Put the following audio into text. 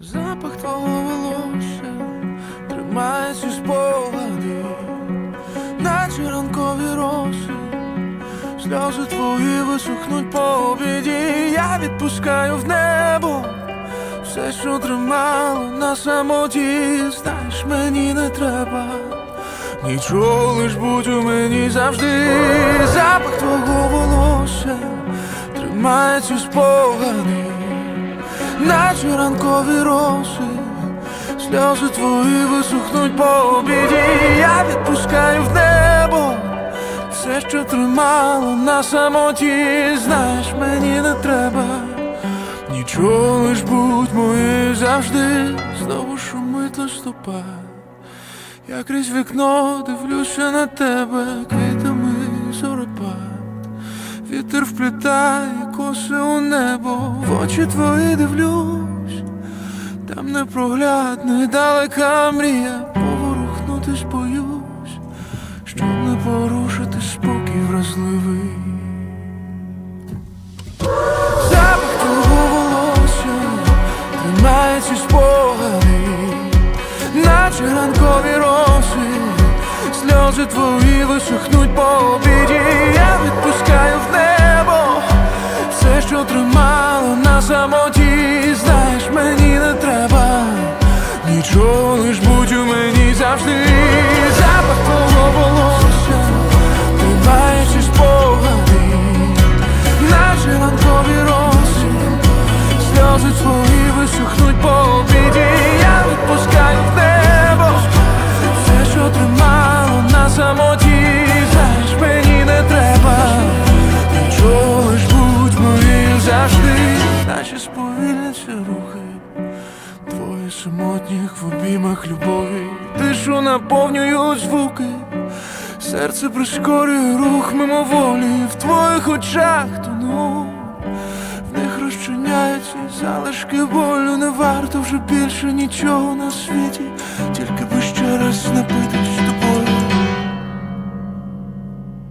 Запах твого волосся тримає ці спогади, наче ранкові роси, сльози твої висохнуть по обіді. Я відпускаю в небо все, що тримало на самоті. Знаєш, мені не треба. Нічого лиш будь у мені завжди запах твого волосся тримає ці спогади, наче ранкові роси, сльози твої висохнуть по обіді. Я відпускаю в небо все, що тримало на самоті. Знаєш, мені не треба. Нічого лиш будь моєю завжди, знову шумить листопад. Я крізь вікно дивлюся на тебе квітами зоропад. Вітер вплітає коси у небо, в очі твої дивлюсь, там непроглядна і далека мрія, поворухнутись боюсь, щоб не порушити спокій вразливий. Запах твого волосся тримає ці спогади, наче ранкові роси, сльози твої висохнуть по обіді. Я відпускаю завжди. Твої самотніх в обіймах любові, тишу наповнюють звуки, серце прискорює рух мимоволі, в твоїх очах тону, в них розчиняються залишки болю, не варто вже більше нічого на світі, тільки би ще